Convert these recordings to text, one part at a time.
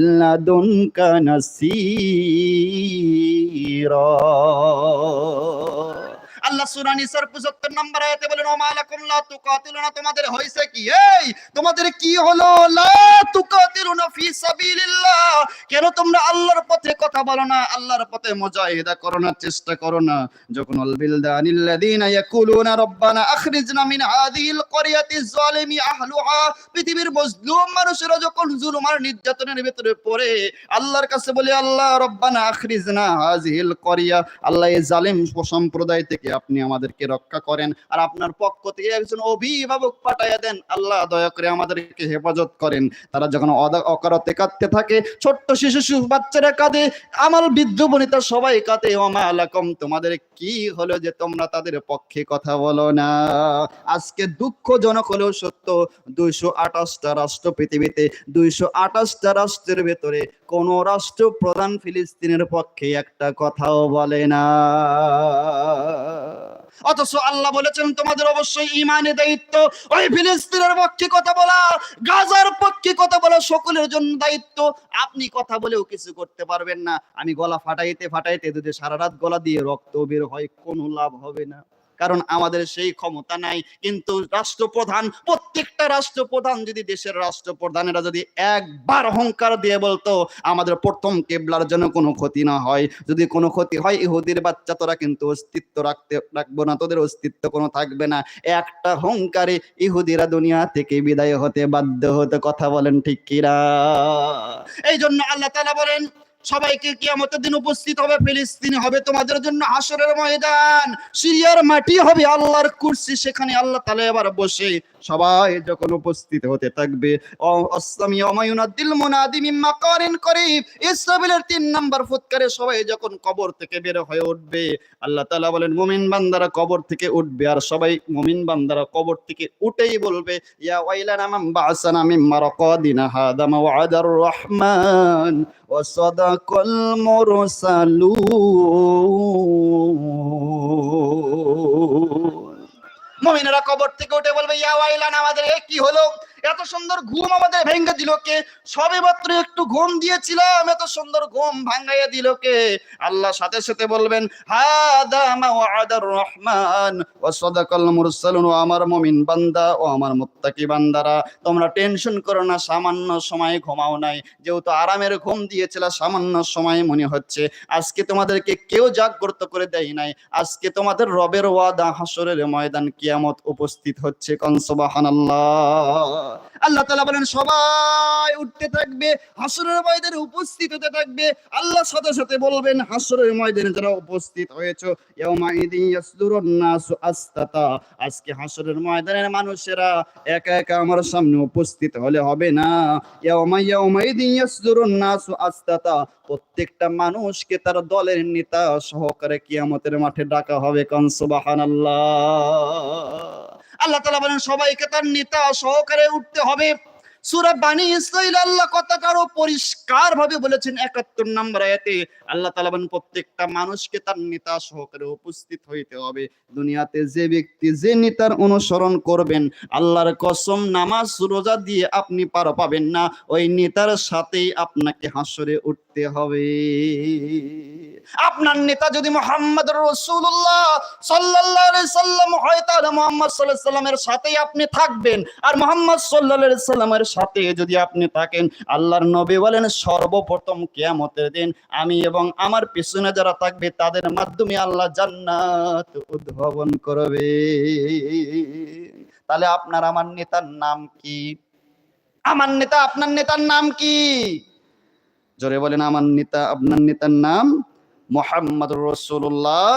لدنك نصيرا আল্লাহ সূরা নিসার 75 নম্বর বলেন ওমা লাকুম লা তুকাতিলুনা তোমাদের হইছে কি? এই, তোমাদের কি হলো? লা তুকাতিলুনা ফি সাবিলিল্লাহ কেন তোমরা আল্লাহর পথে কথা বলো না? আল্লাহর পথে মুজাহিদা চেষ্টা করো না। যখন আল ইয়াকুলুনা রব্বানা আখরিজনা মিন যালিমি আহলুহা, পৃথিবীর মজলুম মানুষেরা যখন নির্যাতনের ভিতরে পড়ে, আল্লাহর কাছে বলে, আল্লাহ রব্বানা আখরিজনা হাযিহিল ক্বরিয়া আল্লাহ এই জালিম সম্প্রদায় থেকে আপনি আমাদেরকে রক্ষা করেন আর আপনার পক্ষ থেকে একজন অভিভাবক পাঠাইয়া দেন। আল্লাহ দয়া করে আমাদেরকে হেফাজত করেন। তারা যখন অকারতে কাঁদতে থাকে, ছোট্ট শিশু বাচ্চারা কাঁদে আমার বৃদ্ধ বনিতা সবাই কাঁদে, ওমা আলাকম, তোমাদের কি হলো যে তোমরা তাদের পক্ষে কথা বলো না? আজকে দুঃখজনক হলেও সত্য, দুইশো আঠাশটা রাষ্ট্র পৃথিবীতে, দুইশো আঠাশটা রাষ্ট্রের ভেতরে কোন রাষ্ট্র প্রধান ফিলিস্তিনের পক্ষে একটা কথাও বলে না। অথচ আল্লাহ বলেছেন, তোমাদের অবশ্যই ইমানে দায়িত্ব। ওই ফিলিস্তিনের পক্ষে কথা বলা, গাজার পক্ষে কথা বলা সকলের জন্য দায়িত্ব। আপনি কথা বলেও কিছু করতে পারবেন না। আমি গলা ফাটাইতে ফাটাইতে যদি সারা রাত গলা দিয়ে রক্ত বের হয়, কোনো লাভ হবে না। কারণ আমাদের সেই ক্ষমতা নাই। কিন্তু রাষ্ট্রপ্রধান, প্রত্যেকটা রাষ্ট্রপ্রধান যদি দেশের রাষ্ট্রপ্রধানেরা যদি একবার অহংকার দিয়ে বলতো, আমাদের প্রথম কেবলার জন্য কোনো ক্ষতি না হয়। যদি কোনো ক্ষতি হয়, ইহুদির বাচ্চা তোরা কিন্তু অস্তিত্ব রাখতে, রাখব না, তোদের অস্তিত্ব কোনো থাকবে না। একটা অহংকারে ইহুদিরা দুনিয়া থেকে বিদায় হতে বাধ্য হতে কথা বলেন ঠিক কিরা এই জন্য আল্লাহ তালা বলেন সবাইকে কিয়ামতের দিন উপস্থিত হবে, ফিলিস্তিনি হবে, তোমাদের জন্য হাসরের ময়দান, সিরিয়ার মাটি হবে, আল্লাহর কুরসি, সেখানে আল্লাহ তাআলা এবার বসে সবাই যখন উপস্থিত হতে থাকবে। অসলামি অমায়ুনাদ্দিল মুনাদি মিন মাকারিন করিব। ইসরাফিলের তিন নাম্বার ফুৎকারে সবাই যখন কবর থেকে বের হয়ে উঠবে, আল্লাহ তাআলা বলেন, মুমিন বান্দারা কবর থেকে উঠবে। আর সবাই মুমিন বান্দারা কবর থেকে উঠেই বলবে, ইয়া ওয়াইলানা মান বা'সানা মিন মারাকাদিনা হাদা মাওয়াদার রহমান ওয়া সাদাকাল মুরসালুন। মুমিনেরা কবর থেকে উঠে বলবে, ইয়া আমাদের এ কি হলো? এত সুন্দর ঘুম আমাদের ভেঙে দিল কে? সবে মাত্র একটু ঘুম দিয়েছিলাম, এত সুন্দর ঘুম ভাঙাইয়া দিল কে? আল্লাহ সাথে সাথে বলবেন, হাদা মাওয়াদার রহমান ওয়া সাদাকাল মুরসালুন, ও আমার মুমিন বান্দা, ও আমার মুত্তাকি বান্দারা, তোমরা টেনশন করো না, সামান্য সময় ঘুমাও নাই। যেহেতু আরামের ঘুম দিয়েছিল, সামান্য সময় মনে হচ্ছে। আজকে তোমাদেরকে কেউ জাগ্রত করে দেয় নাই। আজকে তোমাদের রবের ওয়াদা হাসরের ময়দান কিয়ামত উপস্থিত হচ্ছে কন সুবহানাল্লাহ। আল্লাহ তাআলা বলেন, সবাই উঠতে থাকবে, হাসরের ময়দানে উপস্থিত হতে থাকবে। আল্লাহ সাথে সাথে বলবেন, হাসরের ময়দানে যারা উপস্থিত হয়েছে আস্তাতা। আজকে হাসরের ময়দানের মানুষেরা একা একা আমার সামনে উপস্থিত হলে হবে না। আস্তাতা। প্রত্যেকটা মানুষকে তার দলের নেতা সহকারে কিয়ামতের মাঠে ডাকা হবে কান সুবহানাল্লাহ। আল্লাহ তাআলা বলেন, সবাইকে তার নেতা সহকারে উঠতে হবে। সূরা ইসরাইল আল্লাহ পরিষ্কার ভাবে বলেছেন 71 নম্বর আয়াতে আল্লাহ তাআলা বলেন, প্রত্যেকটা মানুষকে তার নেতা সহকারে উপস্থিত হইতে হবে। দুনিয়াতে যে ব্যক্তি যে নেতার অনুসরণ করবেন, আল্লাহর কসম নামাজ রোজা দিয়ে আপনি পার পাবেন না। ওই নেতার সাথেই আপনাকে হাসরে উঠতে হবে। আপনার নেতা যদি মোহাম্মদ রসুল্লাহ সাল্লাম হয়, তাহলে মোহাম্মদ সাল্লাল্লাহু সাল্লামের সাথেই আপনি থাকবেন। আর মোহাম্মদ সাল্লাল্লাহু সাল্লামের সাথে যদি আপনি থাকেন, আল্লাহর নবী বলেন, সর্বপ্রথম কিয়ামতের দিন আমি এবং আমার পিছনে যারা থাকবে, তাদের মাধ্যমে আল্লাহ জান্নাত উদ্ভাবন করবে। তাহলে আপনার, আমার নেতার নাম কি? আমার নেতা, আপনার নেতার নাম কি? জোরে বলেন আমার নেতা আপনার নেতার নাম মোহাম্মদ রসুল্লাহ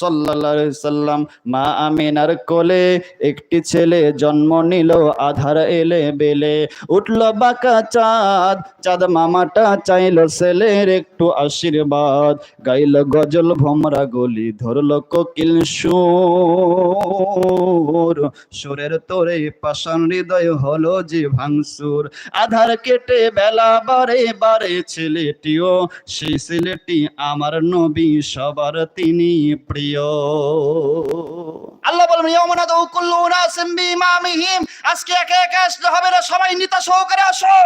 সাল্লাল্লাহু সাল্লাম মা আমিনার কোলে একটি ছেলে জন্ম নিল, আধার এলে বেলে। উঠল বাঁকা চাঁদ চাঁদ মামাটা চাইল ছেলের একটু আশীর্বাদ। গাইল গজল ভমরা গলি, ধরল কোকিল সুর। সুরের তোরে পাষাণ হৃদয় হলো যে ভাঙসুর আধার কেটে বেলা বারে বারে ছেলেটিও, সেই ছেলেটি আমার নবী, সবার তিনি প্রিয়। আল্লাহ আজকে একা আসলে হবে না, সবাই নেতা সহকারে আসো।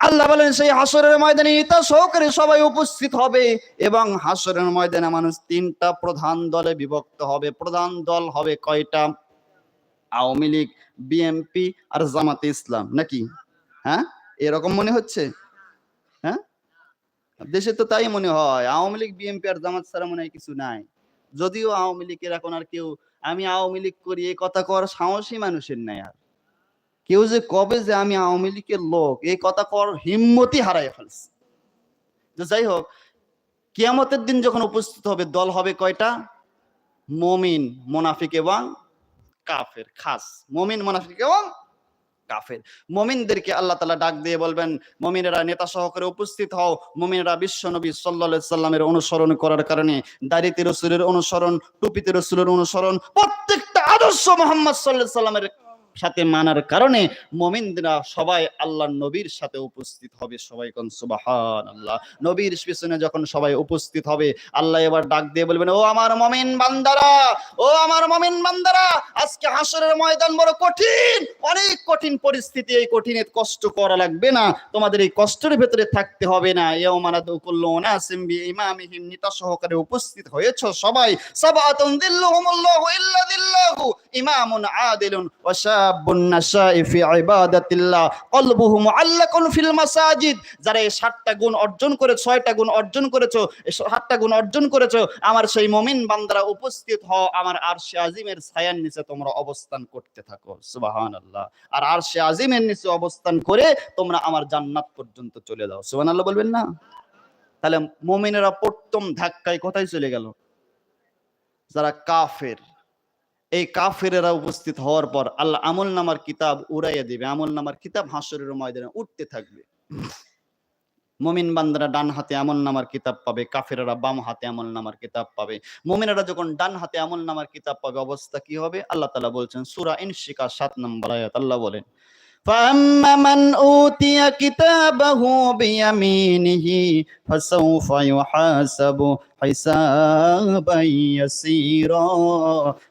আল্লাহ বলেন, সেই হাসরের ময়দানে ইতা সহকারে সবাই উপস্থিত হবে এবং হাসরের ময়দানে মানুষ তিনটা প্রধান দলে বিভক্ত হবে। প্রধান দল হবে কয়টা? আওয়ামী লীগ, বিএনপি আর জামাতে ইসলাম, নাকি? হ্যাঁ? এরকম মনে হচ্ছে? দেশে তো তাই মনে হয়, আওয়ামী লীগ, বিএনপি আর জামাত ছাড়া মনে হয় কিছু নাই। যদিও আওয়ামী লীগের এখন আর কেউ, আমি আওয়ামী লীগ করি, এই কথা কর সাহসী মানুষের নাই আর। কেউ যে কবে যে আমি আওয়ামী লীগের লোক, এই কথা কর হিম্মতি হারাই ফেলছে। যাই হোক, কিয়ামতের দিন যখন উপস্থিত হবে, দল হবে কয়টা? মমিন, মোনাফিক এবং কাফের, খাস। মমিন, মোনাফিক এবং কাফের। মমিনদেরকে আল্লাহ তালা ডাক দিয়ে বলবেন, মমিনেরা নেতা সহকারে উপস্থিত হও। মমিনেরা বিশ্ব নবী সাল্লা সাল্লামের অনুসরণ করার কারণে দাড়িতে রসুলের অনুসরণ, টুপিতে রসুলের অনুসরণ, প্রত্যেকটা আদর্শ মোহাম্মদ সাল্লাহ সাল্লামের সাথে মানার কারণে মমিনরা সবাই আল্লাহ নবীর সাথে উপস্থিত হবে। সবাই কোন সুবাহান আল্লাহ নবীর পিছনে যখন সবাই উপস্থিত হবে, আল্লাহ এবার ডাক দিয়ে বলবেন, ও আমার মমিন বান্দারা, ও আমার মমিন বান্দারা, আজকে হাসরের ময়দান বড় কঠিন, অনেক কঠিন পরিস্থিতি, এই কঠিনে কষ্ট করা লাগবে না, তোমাদের এই কষ্টের ভেতরে থাকতে হবে না। এও মানাদু কুল্লু নাসিম বি ইমামিহিম নিতা সহকারে উপস্থিত হয়েছো সবাই। সাবাতুন দিল্লুহুমুল্লাহু ইল্লা দিল্লাহু, ইমামুন আদিলুন ওয়া ফি ইবাদাতিল্লাহ। কলবুহু মুআল্লাকুন ফিল মাসাজিদ। যারা এই সাতটা গুণ অর্জন করে ছয়টা গুণ অর্জন করেছ সাতটা গুণ অর্জন করেছ, আমার সেই মমিন বান্দারা উপস্থিত আমার আরশে আজিমের ছায়ার নিচে তোমরা অবস্থান করতে থাকো। সুবহানাল্লাহ। আর আরশে আজিমের নিচে অবস্থান করে তোমরা আমার জান্নাত পর্যন্ত চলে যাও। সুবহানাল্লাহ বলবেন না? তাহলে মমিনেরা প্রথম ধাক্কায় কোথায় চলে গেল? যারা কাফের এই কাফেরেরা উপস্থিত হওয়ার পর আল্লাহ আমল নামার কিতাব উড়াইয়া দিবে আমল নামার কিতাব হাসরের ময়দানে উঠতে থাকবে মমিন বান্দারা ডান হাতে আমল নামার কিতাব পাবে কাফেরেরা বাম হাতে আমল নামার কিতাব পাবে মমিনেরা যখন ডান হাতে আমল নামার কিতাব পাবে অবস্থা কি হবে আল্লাহ তালা বলছেন সুরা ইনশিকা সাত নম্বর আয়াত আল্লাহ বলেন فأما من أوتي كتابه بيمينه فسوف يحاسب حسابا يسيرا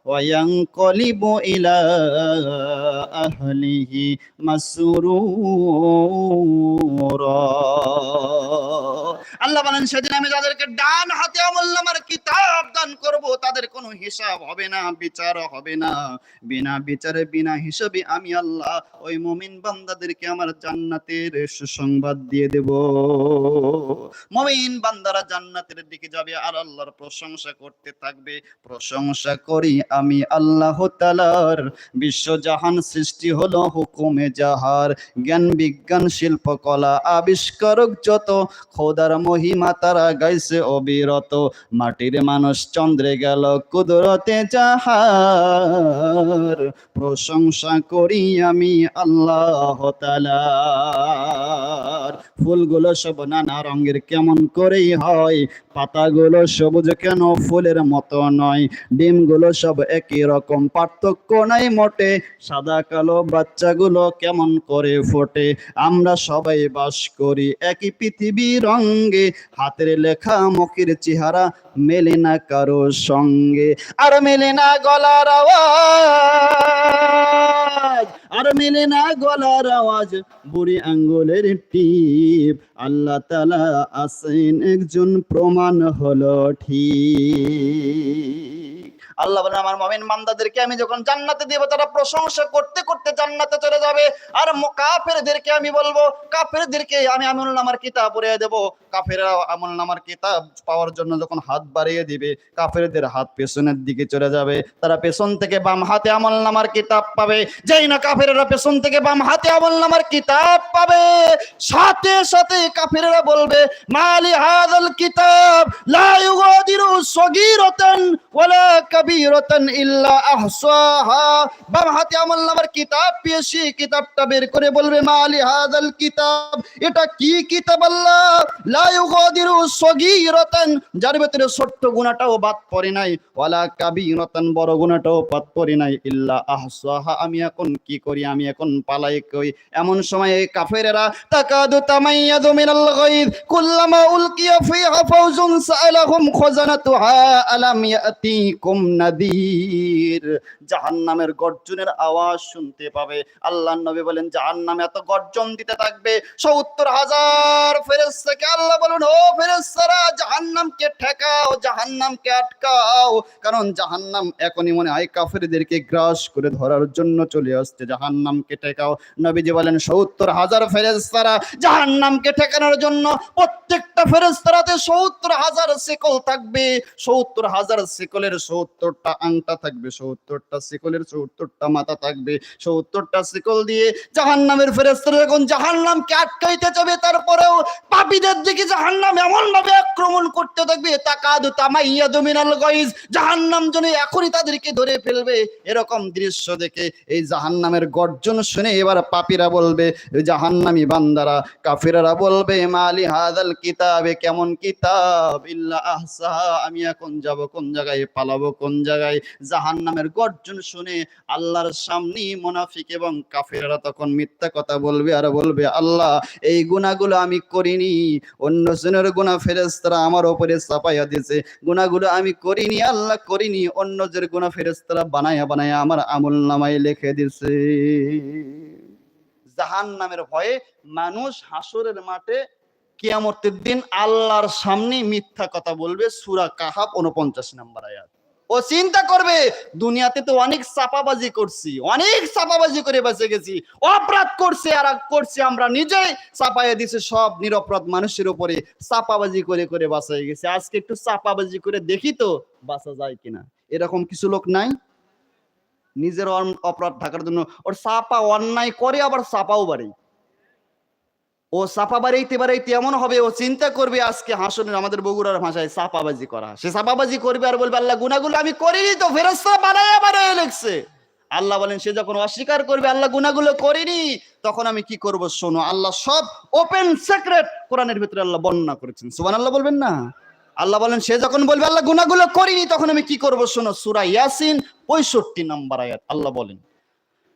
وينقلب إلى أهله مسرورا আল্লাহ বলেন সেদিন আমি যাদেরকে ডান হাতে আমল নামার কিতাব দান করব তাদের কোনো হিসাব হবে না বিচার হবে না বিনা বিচারে বিনা হিসাবে আমি আল্লাহ ওই মুমিন বান্দাদেরকে আমার জান্নাতের সুসংবাদ দিয়ে দেব মুমিন বান্দারা জান্নাতের দিকে যাবে আর আল্লাহর প্রশংসা করতে থাকবে, প্রশংসা করি আমি আল্লাহ তাআলার। বিশ্বজাহান সৃষ্টি হলো হুকুমে যাহার জ্ঞান বিজ্ঞান, শিল্পকলা আবিষ্কারক যত, খোদার মহিমা তারা গাইছে অবিরত। মাটির মানুষ চন্দ্রে গেল কুদরতে যাহার প্রশংসা করি আমি আল্লাহ তাআলার। ফুলগুলো সব নানা রঙের কেমন করেই হয়? পাতাগুলো সবুজ কেন? ফুলের মতো নয়। ডিমগুলো সব একই রকম, পার্থক্য নাই মোটে। সাদা কালো বাচ্চাগুলো কেমন করে ফোটে? আমরা সবাই বাস করি একই পৃথিবী রঙ্গে হাতের লেখা, মুখের চেহারা মেলে না কারও সঙ্গে। আর মেলে না গলার আওয়াজ। আর মেলে না গলার আওয়াজ। বুড়ি আঙ্গুলের টিপ আল্লাহ তালা আসেন একজন প্রমাণ হলো ঠিক। আল্লাহ বলেন, আমার মমিন বান্দাদেরকে আমি যখন জান্নাতে দিব, তারা প্রশংসা করতে করতে জান্নাতে চলে যাবে। আর কাফেরদেরকে আমি বলব, কাফেরদেরকে আমি আমল নামার কিতাব পড়িয়ে দেব। কাফেররা আমল নামার কিতাব পাওয়ার জন্য যখন হাত বাড়িয়ে দিবে, কাফেরদের হাত পেছনের দিকে চলে যাবে। তারা পেছন থেকে বাম হাতে আমল নামার কিতাব পাবে। যেই না কাফেররা পেছন থেকে বাম হাতে আমল নামার কিতাব পাবে, সাথে সাথে কাফেররা বলবে, মালি হাদাল কিতাব, লা ইউগাদিরু সগীরাতান ওয়ালা ইল্লা আহসাহা। বাম হাতে আমল নামার কিতাব কিতাবটা বের করে বলবে মালি হাদাল কিতাব? এটা কি কিতাব আল্লাহ? যার ভিতরে ছোট্ট বাদ পড়ে নাই, ওয়ালা বড় বাদ পড়ে নাই। ইল্লা আহসাহা, আমি এখন কি করি? আমি এখন পালাই কই? এমন সময় কাফেরেরা, তাকাদু তামাইয়াদু মিনাল গায়দ কুল্লামা উলকিয়া ফিহা সাআলাহুম খাজানাতুহা আলাম ইয়াতিকুম নাদির জাহান্নামের গর্জনের আওয়াজ শুনতে পাবে। আল্লাহ নবী বলেন, জাহান্নাম এত গর্জন দিতে থাকবে, সত্তর হাজার ফেরেস্তাকে আল্লাহ বলুন, ও ফেরেস্তারা জাহান্নামকে ঠেকাও, জাহান্নামকে আটকাও। কারণ জাহান্নাম এখনই মনে হয় কাফেরদেরকে গ্রাস করে ধরার জন্য চলে আসছে। জাহান্নামকে ঠেকাও। নবীজি বলেন, সত্তর হাজার ফেরেস্তারা জাহান্নামকে ঠেকানোর জন্য প্রত্যেকটা ফেরেস্তারাতে সত্তর হাজার সেকল থাকবে। সত্তর হাজার সেকলের সত্তরটা আংটা থাকবে, সত্তরটা সেকলের সত্তরটা মাথা থাকবে, সত্তরটা সেকল দিয়ে জাহান্নামের ফেরেস্তারা যখন জাহান্নামকে আটকাইতে যাবে, তারপরেও পাপীদের দিকে জাহান্নাম এমন ভাবে আক্রমণ করতে থাকবে, তাকাদু তামাইয়াদু মিনাল গাইজ, জাহান্নাম যেন এখনই তাদেরকে ধরে ফেলবে, এরকম দৃশ্য দেখে এই জাহান্নামের গর্জন শুনে এবার পাপীরা বলবে জাহান্নামী বান্দারা, কাফিরারা বলবে, মালি হাদাল কিতাবে, কেমন কিতাব? ইল্লা আহসা আমি এখন যাব কোন জায়গায় পালাবো, কোন জায়গায় জাহান্নামের গর্জন শুনে আল্লাহর সামনে মুনাফিক এবং কাফিরারা তখন মিথ্যা কথা বলবে আর বলবে, আল্লাহ, এই গুনাহগুলো আমি করিনি। অন্য জনের গুনাহ ফেরেশতারা আমার ওপরে চাপাইয়া দিয়েছে। গুনাহগুলো আমি করিনি, আল্লাহ করিনি। অন্য জনের গুনাহ ফেরেশতারা বানায়া বানায়া আমার আমল নামায় লিখে দিছে জাহান্নামের ভয়ে মানুষ হাসরের মাঠে কিয়ামতের দিন আল্লাহর সামনে মিথ্যা কথা বলবে। সূরা কাহাব 49 নম্বর আয়াত। ও চিন্তা করবে, দুনিয়াতে তো অনেক চাপাবাজি করছি, অনেক চাপাবাজি করে বেঁচে গেছি, অপরাধ করছে আর করছি, আমরা নিজেই চাপাইয়া দিছে, সব নিরপরাধ মানুষের উপরে চাপাবাজি করে করে বাঁচাই গেছে। আজকে একটু চাপাবাজি করে দেখি তো, বাঁচা যায় কিনা। এরকম কিছু লোক নাই? নিজের অপরাধ থাকার জন্য, ওর চাপা অন্যায় করে, আবার চাপাও বাড়ি। ও চাপা বাড়াইতে বাড়াইতে এমন হবে, ও চিন্তা করবে আজকে হাসনের আমাদের বগুড়ার ভাষায় চাপাবাজি করা। সে চাপাবাজি করবে আর বলবে, আল্লাহ গুনাগুলো আমি করিনি তো ফেরস্তা বানায় বানায় লেখছে। আল্লাহ বলেন, সে যখন অস্বীকার করবে, আল্লাহ গুনাগুলো করিনি, তখন আমি কি করব শোনো, আল্লাহ সব ওপেন সিক্রেট কোরআনের ভিতরে আল্লাহ বর্ণনা করেছেন। সুবহান আল্লাহ বলবেন না? আল্লাহ বলেন, সে যখন বলবে, আল্লাহ গুনাগুলো করিনি, তখন আমি কি করব শোনো? সূরা ইয়াসিন 65 নম্বর আয়াত, আল্লাহ বলেন।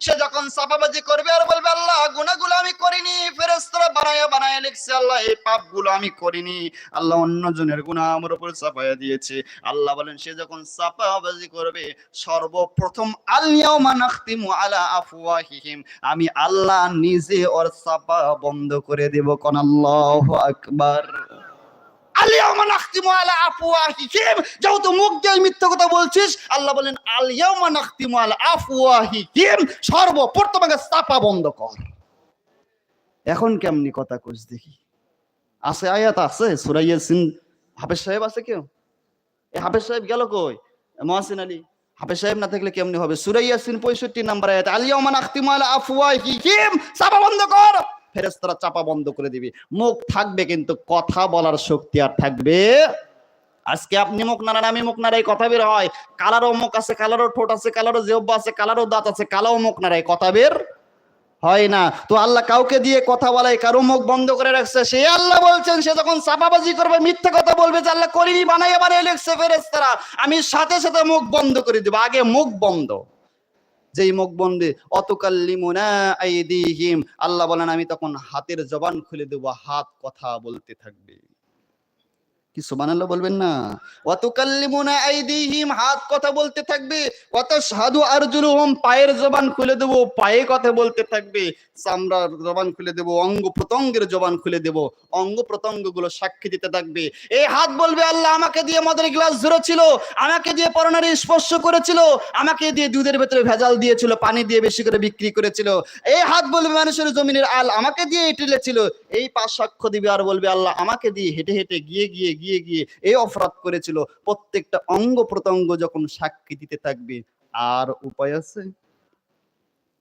সে যখন সাফাবাজি করবে আর বলবে, আল্লাহ, গুনাহগুলো আমি করিনি। ফেরেশতারা বানায়া বানায়া লিখছে, আল্লাহ, এই পাপগুলো আমি করিনি। আল্লাহ অন্যজনের গুনাহ আমার উপর চাপায়া দিয়েছে। আল্লাহ বলেন, সে যখন চাপাবাজি করবে, সর্বপ্রথম আলিয়াউমা নাখতিমু আলা আফওয়াহিহিম। আমি আল্লাহ নিজে ওর চাপা বন্ধ করে দেব। কোন আল্লাহু আকবার। আলিয়াউমা নাখতিমু আলা আফওয়াহিহিম। যেহেতু মুখ দিয়ে মিথ্যা কথা বলছিস, আল্লাহ বলেন আলিয়াউমা নাখতিমু আলা আফওয়াহিহিম। সর্বপ্রথম আগে চাপা বন্ধ কর। এখন কেমনি কথা কইস দেখি। আছে আয়াত আছে, সূরা ইয়াসিন। হাফেজ সাহেব আছে কেউ? এ হাফেজ সাহেব গেল কই? মহাসিন আলী। হাফেজ সাহেব না থাকলে কেমনি হবে? সূরা ইয়াসিন 65 নাম্বার আয়াত আলিয়াউমা নাখতিমু আলা আফওয়াহিহিম। চাপা বন্ধ কর। ফেরেশতারা চাপা বন্ধ করে দিবে। মুখ থাকবে কিন্তু কথা বলার শক্তি আর থাকবে। আজকে আপনি মুখ নাড়ান আমি মুখ নাড়াই কথা বের হয়। কালারও মুখ আছে, কালারও ঠোঁট আছে, কালারও জিহ্বা আছে, কালারও দাঁত আছে, কালাও মুখ নাড়াই কথা বের হয় না। তো আল্লাহ কাউকে দিয়ে কথা বলাই কারও মুখ বন্ধ করে রাখছে, সে আল্লাহ বলছেন, সে যখন চাপাবাজি করবে, মিথ্যে কথা বলবে যে আল্লাহ করিনি বানাই বানাই লেখছে ফেরেস্তারা আমি সাথে সাথে মুখ বন্ধ করে দিব, আগে মুখ বন্ধ। যেই মুখ বন্ধে অতকাল্লিমুনা আইদিহিম। আল্লাহ বলেন, আমি তখন হাতের জবান খুলে দেব, হাত কথা বলতে থাকবে। কি সুবহানাল্লাহ বলবেন না? অতকাল্লিমুনা আইদিহিম, হাত কথা বলতে থাকবে। অত সাধু আরজুলুহুম, পায়ের জবান খুলে দেব, পায়ে কথা বলতে থাকবে। চামড়ার জবান খুলে দেব, অঙ্গ প্রত্যঙ্গের জবান খুলে দেব। অঙ্গ প্রত্যঙ্গগুলো সাক্ষী দিতে থাকবে। এই হাত বলবে, আল্লাহ আমাকে দিয়ে মদের গ্লাস ধরেছিল আমাকে দিয়ে পরনারে স্পর্শ করেছিল, আমাকে দিয়ে দুধের ভেতরে ভেজাল দিয়েছিল, পানি দিয়ে বেশি করে বিক্রি করেছিল। এই হাত বলবে, মানুষের জমিনের আল আমাকে দিয়ে টেলেছিল। এই পা সাক্ষ্য দিবে আর বলবে, আল্লাহ আমাকে দিয়ে হেঁটে হেঁটে গিয়ে গিয়ে গিয়ে গিয়ে এই অপরাধ করেছিল। প্রত্যেকটা অঙ্গ প্রত্যঙ্গ যখন সাক্ষী দিতে থাকবে, আর উপায় আছে?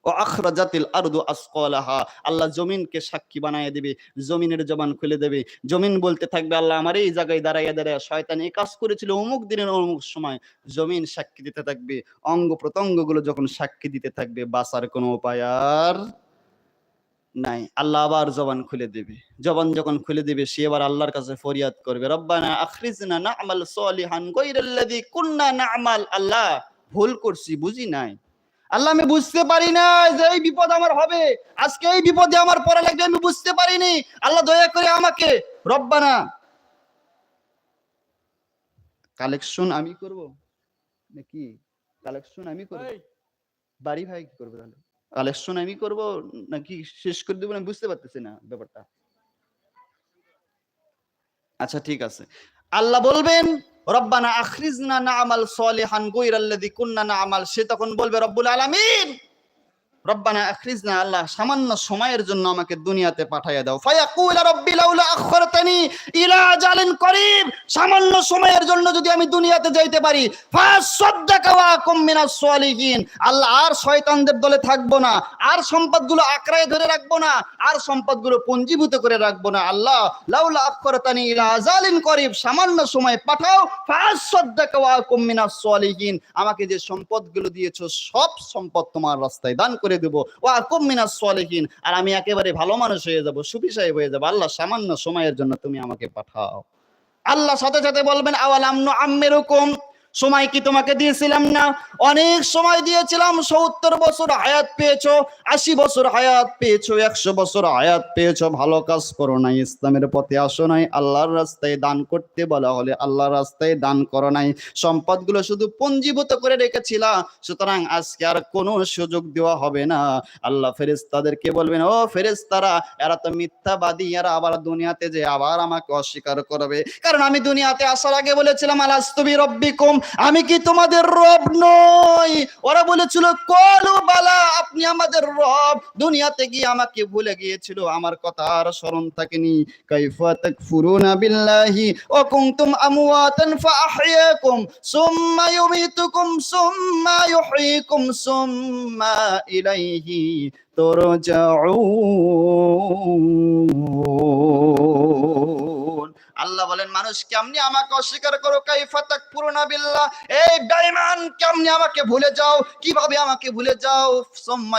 আখরাজাতিল আরদু আসকালাহা, আল্লাহ জমিনকে সাক্ষী বানায় দিবে, জমিনের জবান খুলে দেবে। জমিন বলতে থাকবে, আল্লাহ আমার এই জায়গায় দাঁড়াইয়া দাঁড়াইয়া শয়তান এই কাজ করেছিল অমুক দিনের অমুক সময়। জমিন সাক্ষী দিতে থাকবে, অঙ্গ প্রত্যঙ্গগুলো যখন সাক্ষী দিতে থাকবে, বাঁচার কোনো উপায় আর নাই। আল্লাহ আবার জবান খুলে দেবে। জবান যখন খুলে দেবে, সে এবার আল্লাহর কাছে ফরিয়াদ করবে, রব্বানা আখরিজনা না'মাল সলিহান গায়রাল্লাযী কুননা না'মাল। আল্লাহ, ভুল করছি, বুঝি নাই। আল্লাহ আমি বুঝতে পারি না যে এই বিপদ আমার হবে। আজকে এই বিপদে আমার পড়া লাগবে আমি বুঝতে পারিনি। আল্লাহ দয়া করে আমাকে রব্বানা। কালেকশন আমি করব? নাকি? কালেকশন আমি করব? বাড়ি ভাই কি করবে তাহলে? কালেকশন আমি করব? নাকি শেষ করে দেবো? আমি বুঝতে পারতেছি না ব্যাপারটা। আচ্ছা ঠিক আছে। আল্লাহ বলবেন রব্বানা আখরিজনা না'মাল সলিহান কুন্না না আমাল সে তখন বলবে রব্বুল আলামিন রব্বানা আখরিজনা আল্লাহ সামান্য সময়ের জন্য আমাকে দুনিয়াতে পাঠাইয়া দাও। ফায়াকুল রব্বি লাউলা আখরতানি ইলা আজালিন করিব। সামান্য সময়ের জন্য যদি আমি দুনিয়াতে যাইতে পারি ফাসাদদাকা ওয়া আকুম মিনাস সলিহিন। আল্লাহ আর শয়তানদের দলে থাকব না, আর সম্পদগুলো আঁকড়ায় ধরে রাখব না, আর সম্পদগুলো পঞ্জীভূত করে রাখব না। আল্লাহ লাউলা আখরতানি ইলা আজালিন করিব। সামান্য সময় পাঠাও। ফাসাদদাকা ওয়া আকুম মিনাস সলিহিন। আমাকে যে সম্পদগুলো দিয়েছ, সব সম্পদ তোমার রাস্তায় দান করে দেব। ওয়া আকুম মিনাস আর আমি একেবারে ভালো মানুষ হয়ে যাব, সুফি সাহেব হয়ে যাব। আল্লাহ সামান্য সময়ের জন্য তুমি আমাকে পাঠাও। আল্লাহ সাথে সাথে বলবেন, আওয়ালাম আম্মেরকম সময় কি তোমাকে দিয়েছিলাম না? অনেক সময় দিয়েছিলাম, সত্তর বছর হায়াত পেয়েছ, আশি বছর হায়াত পেয়েছ, একশো বছর হায়াত পেয়েছ, ভালো কাজ করো নাই, ইসলামের পথে আসো নাই, আল্লাহর রাস্তায় দান করতে বলা হলে আল্লাহর রাস্তায় দান করো নাই। সম্পদগুলো শুধু পঞ্জীভূত করে রেখেছিলা, সুতরাং আজকে আর কোনো সুযোগ দেওয়া হবে না। আল্লাহ ফেরেস্তাদেরকে বলবেন, ও ফেরেস্তারা এরা তো মিথ্যাবাদী, এরা আবার দুনিয়াতে যে আবার আমাকে অস্বীকার করবে। কারণ আমি দুনিয়াতে আসার আগে বলেছিলাম আলাস্তবি রব্বিকুম? আমি কি তোমাদের রব নই? ওরা বলেছিল, কলু বালা, আপনি আমাদের রব। দুনিয়াতে গিয়ে আমাকে ভুলে গিয়েছিল, আমার কথা আর স্মরণ থাকেনি। কাইফা তাকফুরুনা বিল্লাহি সুম্মা ইউমিতুকুম, সুম্মা সুম্মা ইলাইহি আল্লাহ বলেন, মানুষ কেমনি আমাকে অস্বীকার করো কাইফাতাক পুরোনা বিল্লাহ। এই বেঈমান, কেমনি আমাকে ভুলে যাও? কীভাবে আমাকে ভুলে যাও?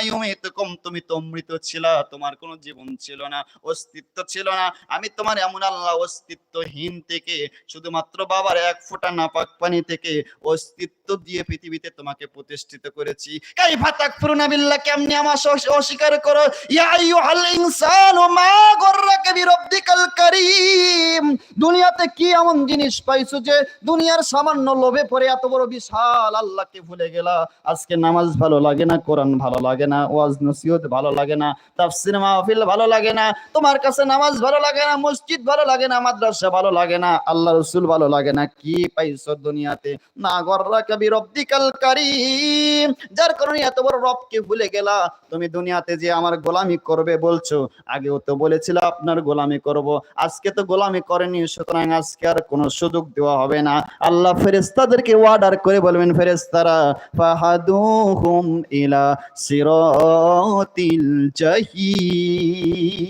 ইউমিতুকুম, তুমি তো অমৃত ছিলা, তোমার কোনো জীবন ছিল না, অস্তিত্ব ছিল না। আমি তোমার এমন আল্লাহ অস্তিত্বহীন থেকে, শুধুমাত্র বাবার এক ফোঁটা নাপাক পানি থেকে অস্তিত্ব দিয়ে পৃথিবীতে তোমাকে প্রতিষ্ঠিত করেছি। কাইফা তাকফুরুনা বিল্লাহ, কেমনি আমার অস্বীকার করো? ইয়া আইয়ুহাল ইনসানু মা গররাকা বিরব্বিকাল কারীম। দুনিয়াতে কি এমন জিনিস পাইছো যে দুনিয়ার সামান্য লোভে পড়ে এত বড় বিশাল আল্লাহকে ভুলে গেলা? আজকে নামাজ ভালো লাগে না, কোরআন ভালো লাগে না, ওয়াজ নসিহত ভালো লাগে না, তাফসির মাহফিল ভালো লাগে না, তোমার কাছে নামাজ ভালো লাগে না, মসজিদ ভালো লাগে না, মাদ্রাসা ভালো লাগে না, আল্লাহ রসুল ভালো লাগে না, কি পাইছো দুনিয়াতে? না গররা কবি রব্দিকাল কারীম। যার কারণে এত বড় রবকে ভুলে গেলা। তুমি দুনিয়াতে যে আমার গোলামি করবে বলছো, আগেও তো বলেছিল আপনার গোলামি করব। আজকে তো গোলামি করেনি, সুতরাং আজকে আর কোনো সুযোগ দেওয়া হবে না। আল্লাহ ফেরেস্তাদেরকে অর্ডার করে বলবেন ফেরেস্তারা ফাহাদুহুম ইলা সিরাতিল জাহিম।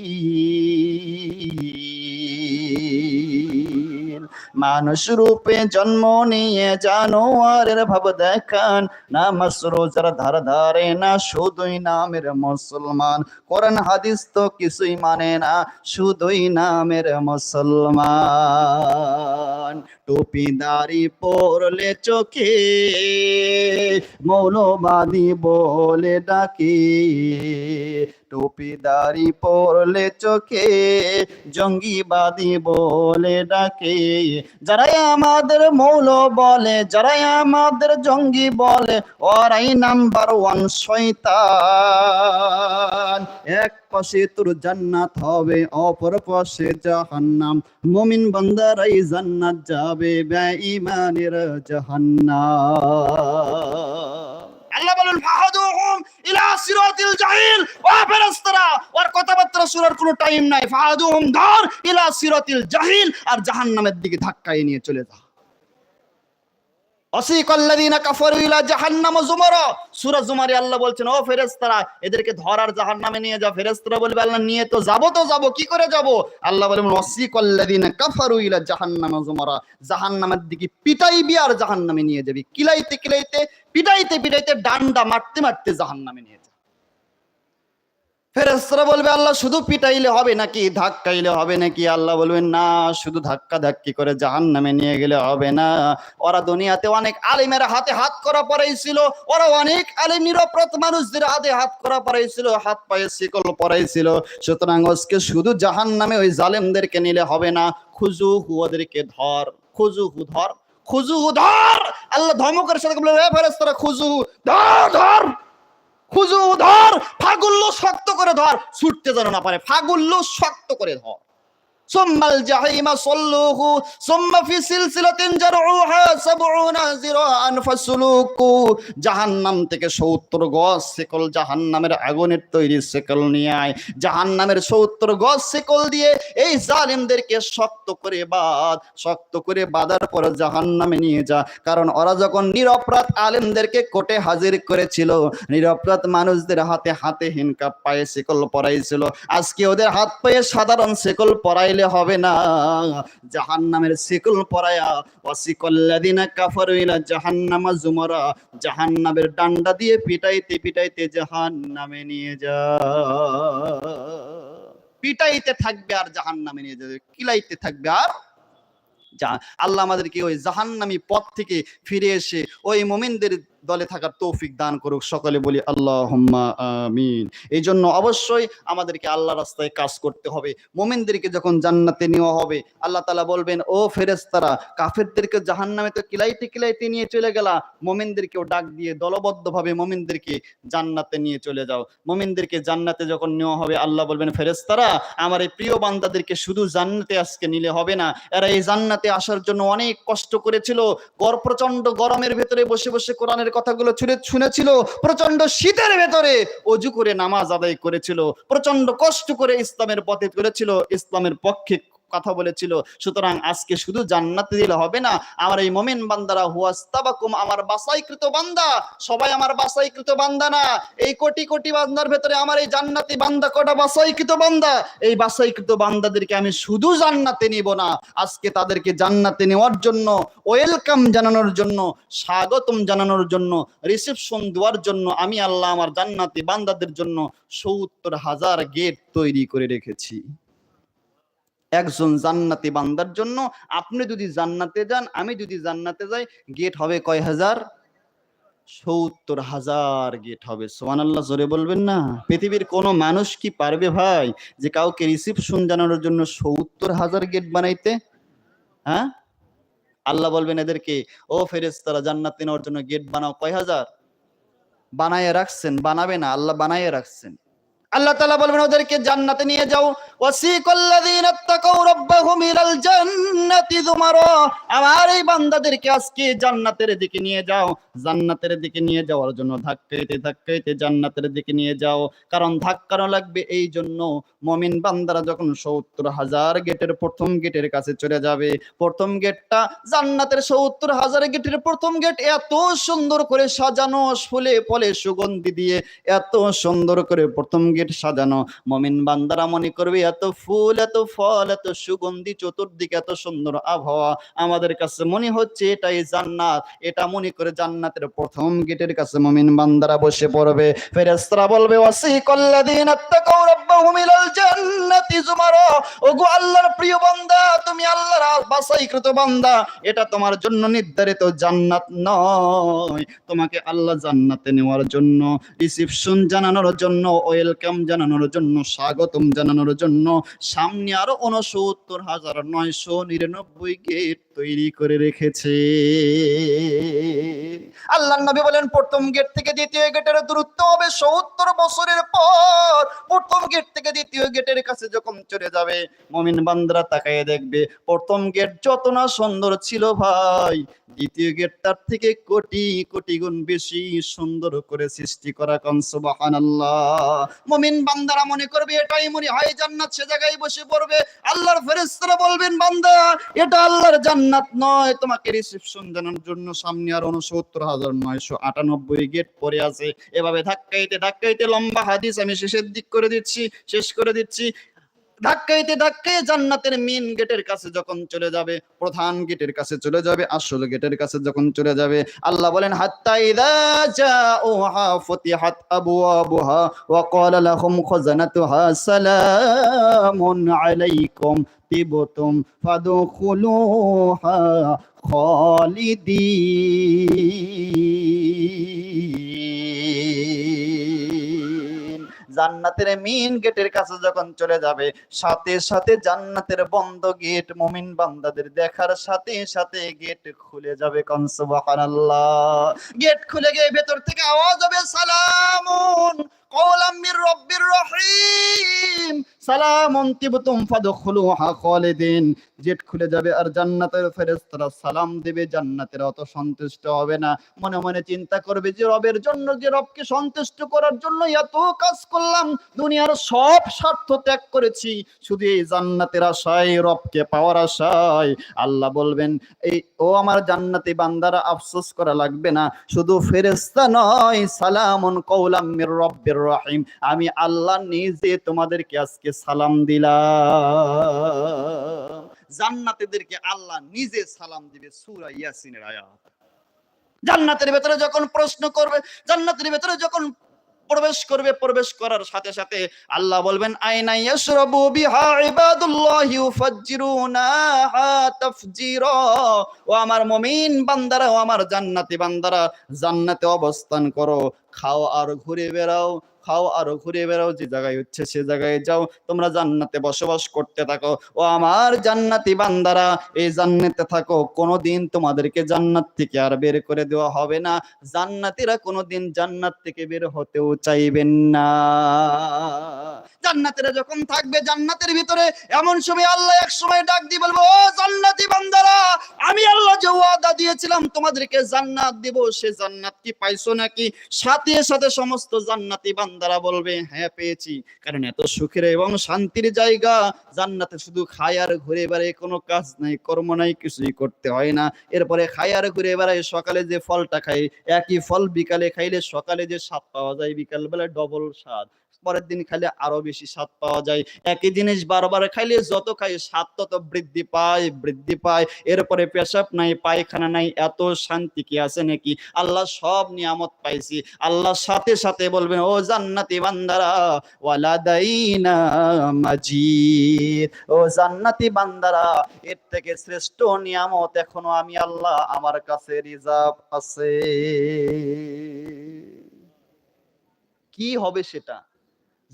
মানুষ রূপে জন্ম নিয়ে জানোয়ারের ভাব দেখান। না রোজার ধার ধারে না, শুধুই নামের মুসলমান। কোরআন, হাদিস তো কিছুই মানে না, শুধুই নামের মুসলমান। টুপিদারি পরলে চোখে মৌলবাদী বলে ডাকে। টুপিদারি পরলে চোখে জঙ্গিবাদী বলে ডাকে। যারাই আমাদের মৌল বলে, যারাই আমাদের জঙ্গি বলে, ওরাই নাম্বার ওয়ান শয়তান। এক পাশে তোর জান্নাত হবে, অপর পাশে জাহান্নাম। মুমিন বান্দারাই জান্নাত যাবে, বেঈমানের জাহান্নাম। আল্লাহ বলেন, ফাহাদুহুম ইলা সিরাতিল জাহিল। ও ফেরেশতারা, ওর কথাবার্তা শোনার কোনো টাইম নাই। ফাহাদুহুম ধর ইলা সিরাতিল জাহিল। আর জাহান্নামের দিকে ধাক্কায় নিয়ে চলে যা আল্লাহ বলছেন, ও এদেরকে জাহান্নামে নিয়ে বলবে নিয়ে তো যাব তো যাব, কি করে যাব? আল্লাহ জাহান্নামের দিকে পিটাইবি আর জাহান্নামে নিয়ে যাবি। কিলাইতে কিলাইতে, পিটাইতে পিটাইতে ডান্ডা মারতে মারতে জাহান্নামে নিয়ে ফেরেস্তারা বলবে, আল্লাহ শুধু পিটাইলে হবে নাকি, ধাক্কাইলে হবে নাকি? আল্লাহ বলবেন, না, শুধু ধাক্কা ধাক্কি করে জাহান নামে নিয়ে গেলে হবে না। ওরা দুনিয়াতে অনেক আলিমের হাতে হাত করা পড়াইছিল ওরা অনেক আলিম, নিরপরাধ মানুষদের হাতে হাত করা পড়াইছিল হাত পায়ে শিকল পড়াইছিল সুতরাং আজকে শুধু জাহান নামে ওই জালেমদেরকে নিলে হবে না, খুজু ওদেরকে ধর, খুজু ধর খুজু ধর! আল্লাহ ধমকের সাথে বলবে "এ ফেরেশতারা, খুজু ধর ধর! খুজু ধর ফাগুল্য শক্ত করে ধর ছুটতে যেন না পারে ফাগুল্য শক্ত করে ধর। সুম্মাল জাহিমা সল্লুহু, সুম্মা ফি সিলসিলাতিন জারউহা সাবউনা জিরাআন ফাসলুকু। জাহান্নাম থেকে 70 গজ সেকল জাহান্নামের আগুনের তৈরি সেকল নিয়ে আয়। জাহান্নামের 70 গজ সেকল দিয়ে এই জালিমদেরকে শক্ত করে বাঁধ, শক্ত করে বাঁধার পর জাহান্নামে নিয়ে যা। কারণ ওরা যখন নিরপরাধ আলেমদেরকে কোর্টে হাজির করেছিল, নিরপরাধ মানুষদের হাতে হাতে হিনকাপ পায়ে সেকল পরাইছিল। আজকে ওদের হাত পায়ে সাধারণ সেকল পরাইলে হবে না। জাহান্নামের সেকল পরায়া, ওয়াসিকাল্লাযিনা কাফারু ইলা জাহান্নামা জুমারা, জাহান্নামের ডান্ডা দিয়ে পিটাইতে পিটাইতে জাহান্নামে নিয়ে যা। পিটাইতে থাকবে আর জাহান্নামে নিয়ে যাবে, কিলাইতে থাকবে আর আল্লাহ আমাদেরকে ওই জাহান্নামী পথ থেকে ফিরে এসে ওই মোমিনদের দলে থাকার তৌফিক দান করুক, সকলে বলি আল্লাহ আমিন। এই জন্য অবশ্যই আমাদেরকে আল্লাহ রাস্তায় কাজ করতে হবে। মোমেনদেরকে যখন জান্নাতে নেওয়া হবে, আল্লাহ তালা বলবেন, ও ফেরেস্তারা কাফেরদেরকে জাহান্নামে তো কিলাইতে কিলাইতে নিয়ে চলে গেলা। মোমিনদেরকেও ডাক দিয়ে দলবদ্ধভাবে মোমেনদেরকে জান্নাতে নিয়ে চলে যাও। মোমেনদেরকে জান্নাতে যখন নেওয়া হবে, আল্লাহ বলবেন ফেরেস্তারা আমার এই প্রিয় বান্দাদেরকে শুধু জান্নাতে আজকে নিলে হবে না। এরা এই জান্নাতে আসার জন্য অনেক কষ্ট করেছিল। গর প্রচণ্ড গরমের ভেতরে বসে বসে কোরআনের কথাগুলো ছুঁড়ে শুনেছিল প্রচণ্ড শীতের ভেতরে অজু করে নামাজ আদায় করেছিল প্রচণ্ড কষ্ট করে ইসলামের পথে করেছিল ইসলামের পক্ষে কথা বলেছিল, সুতরাং আজকে শুধু জান্নাতে দিলে হবে না, আমার এই মোমেন বান্দারা, হুয়াস্তাবাকুম, আমার বাসাইকৃত বান্দা। সবাই আমার বাসাইকৃত বান্দা না। এই কোটি কোটি বান্দার ভেতরে আমার এই জান্নাতি বান্দা কটা বাসাইকৃত বান্দা? এই বাসাইকৃত বান্দাদেরকে আমি শুধু জান্নাতে নিব না, আজকে তাদেরকে জান্নাতে নেওয়ার জন্য, ওয়েলকাম জানানোর জন্য, স্বাগতম জানানোর জন্য, রিসেপশন দেওয়ার জন্য আমি আল্লাহ আমার জান্নাতি বান্দাদের জন্য সত্তর হাজার গেট তৈরি করে রেখেছি। একজন জান্নাতি বান্দার জন্য আপনি যদি জান্নাতে যান, আমি যদি জান্নাতে যাই গেট হবে কয় হাজার? সত্তর হাজার গেট হবে। সোমান আল্লাহ জোরে বলবেন না? পৃথিবীর কোনো মানুষ কি পারবে ভাই যে কাউকে রিসিপশন জানানোর জন্য সত্তর হাজার গেট বানাইতে? হ্যাঁ? আল্লাহ বলবেন এদেরকে, ও ফেরেস্তারা জান্নাতে নেওয়ার জন্য গেট বানাও কয় হাজার? বানায় রাখছেন, বানাবে না, আল্লাহ বানায় রাখছেন। আল্লাহ তালা বলবেন, ওদেরকে জান্নাতে নিয়ে যাও। আমার এই বান্দাদেরকে আজকে জান্নাতের দিকে নিয়ে যাও। জান্নাতের দিকে নিয়ে যাওয়ার জন্য ধাক্কাইতে ধাক্কাইতে জান্নাতের দিকে নিয়ে যাও। কারণ ধাক্কানো লাগবে এই জন্য। মমিন বান্দারা যখন সত্তর হাজার গেটের প্রথম গেটের কাছে চলে যাবে, প্রথম গেটটা জান্নাতের সত্তর হাজার গেটের প্রথম গেট। এত সুন্দর করে সাজানো ফুলে ফলে সুগন্ধি দিয়ে এত সুন্দর করে প্রথম গেট সাজানো। মমিন বান্দারা মনে করবে, এত ফুল, এত ফল, এত সুগন্ধি, চতুর্দিকে এত সুন্দর আবহাওয়া। আমাদের কাছে মনে হচ্ছে এটাই জান্নাত। এটা মনে করে জান্নাতের প্রথম গেটের কাছে মমিন বান্দারা বসে পড়বে। ফেরেশতারা বলবে, ওয়াসিকাল্লাযীনা তাকাউ রাব্বাহুম ইলাল জান্নাতি যুমারা ওগো আল্লাহর প্রিয় বান্দা, তুমি আল্লাহর বাছাইকৃত বান্দা। এটা তোমার জন্য নির্ধারিত জান্নাত নয়। তোমাকে আল্লাহ জান্নাতে নেওয়ার জন্য, রিসিপশন জানানোর জন্য, ওয়েলকাম জানানোর জন্য, স্বাগতম জানানোর জন্য, সামনে আরও উনসত্তর হাজার নয়শো নিরানব্বই গেট তৈরি করে রেখেছে। আল্লাহ নবী বলেন, প্রথম গেট থেকে দ্বিতীয় গেটের দূরত্ব হবে সত্তর বছরের পর। প্রথম গেট থেকে দ্বিতীয় গেটের কাছে যখন চলে যাবে, মমিন বান্দরা তাকায় দেখবে, প্রথম গেট যত না সুন্দর ছিল ভাই, দ্বিতীয় গেট তার থেকে কোটি কোটি গুণ বেশি সুন্দর করে সৃষ্টি করা কন সুবহানাল্লাহ। মুমিন বান্দারা মনে করবে, এটাই মনে হয় জান্নাত, সে জায়গায় বসে পড়বে। আল্লাহর ফেরেশতারা বলবেন, বান্দা, এটা আল্লাহর জান্নাত নয়, তোমাকে রিসেপশন জানানোর জন্য সামনে আর উনসত্তর হাজার নয়শো আটানব্বই গেট পড়ে আছে। এভাবে ধাক্কাইতে ধাক্কাইতে লম্বা হাদিস আমি শেষের দিক করে দিচ্ছি, শেষ করে দিচ্ছি। ধাক্কাইতে ধাক্কায় জান্নাতের মেন গেটের কাছে যখন চলে যাবে, প্রধান গেটের কাছে চলে যাবে, আসল গেটের কাছে যখন চলে যাবে, আল্লাহ বলেন, হাত্তা ইদা জাউহা ফুতিহাত আলাইকুম তিবতুম ফাদখুলুহা খালিদিন। জান্নাতের মেইন গেটের কাছে যখন চলে যাবে, সাথে সাথে জান্নাতের বন্ধ গেট মুমিন বান্দাদের দেখার সাথে সাথে গেট খুলে যাবে কোন সুবহানাল্লাহ। গেট খুলে গিয়ে ভেতর থেকে আওয়াজ হবে, সালামুন। খালিদিন। গেট খুলে যাবে আর জান্নাতের সালাম দেবে, জান্নাতের অত সন্তুষ্ট হবে না। মনে মনে চিন্তা করবে যে রবের জন্য যে রবকে সন্তুষ্ট করার জন্য এত কাজ করলাম, দুনিয়ার সব স্বার্থ ত্যাগ করেছি। শুধু এই জান্নাতের আশায়, রবকে পাওয়ার আশায়। আল্লাহ বলবেন, এই, ও আমার জান্নাতি বান্দারা, আফসোস করা লাগবে না। শুধু ফেরেশতা নয়, সালামুন কওলাম মির রব্বির রহিম। আমি আল্লাহ নিজে তোমাদেরকে আজকে সালাম দিলাম। জান্নাতীদেরকে আল্লাহ নিজে সালাম দিবে সূরা ইয়াসিনের আয়াত। জান্নাতের ভেতরে যখন প্রশ্ন করবে, জান্নাতের ভেতরে যখন প্রবেশ করবে, প্রবেশ করার সাথে সাথে আল্লাহ বলবেন, আইনা ইয়াশরাবু বিহা ইবাদুল্লাহি ইউফাজ্জিরুনাহা তাফজিরা। ও আমার মুমিন বান্দারা, ও আমার জান্নাতি বান্দারা, জান্নাতে অবস্থান করো, খাও আর ঘুরে বেড়াও। খাও আর ঘুরে বেড়াও যে জায়গায় হচ্ছে সে জায়গায় যাও। তোমরা জান্নাতে বসবাস করতে থাকো। ও আমার জান্নাতি বান্দারা, এই জান্নাতে থাকো। কোনোদিন তোমাদেরকে জান্নাত থেকে আর বের করে দেওয়া হবে না। জান্নাতীরা কোনোদিন জান্নাত থেকে বের হতেও চাইবেন না। জান্নাতীরা যখন থাকবে জান্নাতের ভিতরে, এমন সময় আল্লাহ এক সময় ডাক দিয়ে বলব, ও জান্নাতি বান্দারা, আমি আল্লাহ যে ওয়াদা দিয়েছিলাম, তোমাদেরকে জান্নাত দিব। সে জান্নাত কি পাইছো নাকি? সাথে সাথে সমস্ত জান্নাতি বান্দারা বলবে হ্যাঁ পেয়েছি। কারণ এত সুখের এবং শান্তির জায়গা, জান্নাতে শুধু খায় আর ঘুরে বেড়ায় কোনো কাজ নাই, কর্ম নাই, কিছুই করতে হয় না। এরপরে খায় আর ঘুরে বেড়ায়, সকালে যে ফলটা খাই একই ফল বিকালে খাইলে সকালে যে স্বাদ পাওয়া যায় বিকাল বেলা ডবল স্বাদ। পরের দিন খাইলে আরও বেশি স্বাদ পাওয়া যায়। একই জিনিস বারবার খাইলে যত খাই স্বাদ তত বৃদ্ধি পায় বৃদ্ধি পায়। এরপরে পেশাব নাই, পায়খানা নাই, এত শান্তি কি আছে নাকি? আল্লাহ সব নিয়ামত পাইছি। আল্লাহ সাথে সাথে বলবেন, ও জান্নাতি বান্দারা, ওয়ালাদাইনা মাজিদ। ও জান্নাতি বান্দারা, এর থেকে শ্রেষ্ঠ নিয়ামত এখনও আমি আল্লাহ আমার কাছে রিজার্ভ আছে। কি হবে সেটা?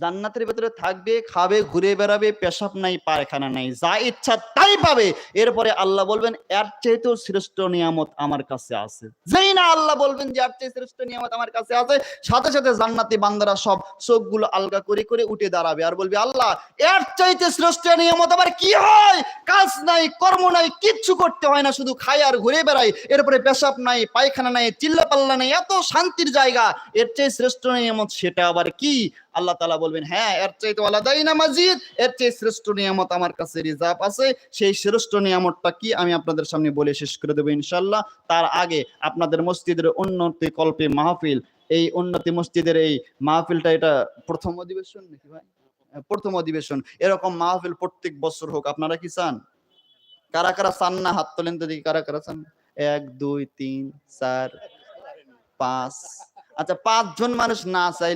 জান্নাতের ভেতরে থাকবে, খাবে, ঘুরে বেড়াবে, পেশাব নাই, পায়খানা নাই, যা ইচ্ছা তাই পাবে। এরপরে আল্লাহ বলবেন, এর চাইতেও শ্রেষ্ঠ নিয়ামত আমার কাছে আছে। যেই না আল্লাহ বলবেন যে, এর চেয়ে শ্রেষ্ঠ নিয়ামত আমার কাছে আছে, সাথে সাথে জান্নাতি বান্দারা সব চোখগুলো আলগা করে করে উঠে দাঁড়াবে আর বলবে, আল্লাহ, এর চাইতে শ্রেষ্ঠ নিয়ামত আবার কি হয়? কাজ নাই, কর্ম নাই, কিচ্ছু করতে হয় না, শুধু খাই আর ঘুরে বেড়াই। এরপরে পেশাব নাই, পায়খানা নাই চিল্লা পাল্লা নাই, এত শান্তির জায়গা। এর চেয়ে শ্রেষ্ঠ নিয়ামত সেটা আবার কি? আল্লাহ তালা বলবেন হ্যাঁ এর চাইতে আলাদাই না মাজিদ। এর চেয়ে শ্রেষ্ঠ নিয়ামত আমার কাছে রিজার্ভ আছে। সেই শ্রেষ্ঠ নিয়ামতটা কি আমি আপনাদের সামনে বলে শেষ করে দেবো ইনশাল্লাহ তার আগে আপনাদের মসজিদের উন্নতি কল্পে মাহফিল এই উন্নতি মসজিদের এই মাহফিলটা এটা প্রথম অধিবেশন নাকি ভাই? হ্যাঁ, প্রথম অধিবেশন। এরকম মাহফিল প্রত্যেক বছর হোক আপনারা কি চান? কারা কারা চান না? হাত তোলেন তো দেখি কারা কারা চান। এক দুই তিন চার পাঁচ। আচ্ছা পাঁচজন মানুষ না চাই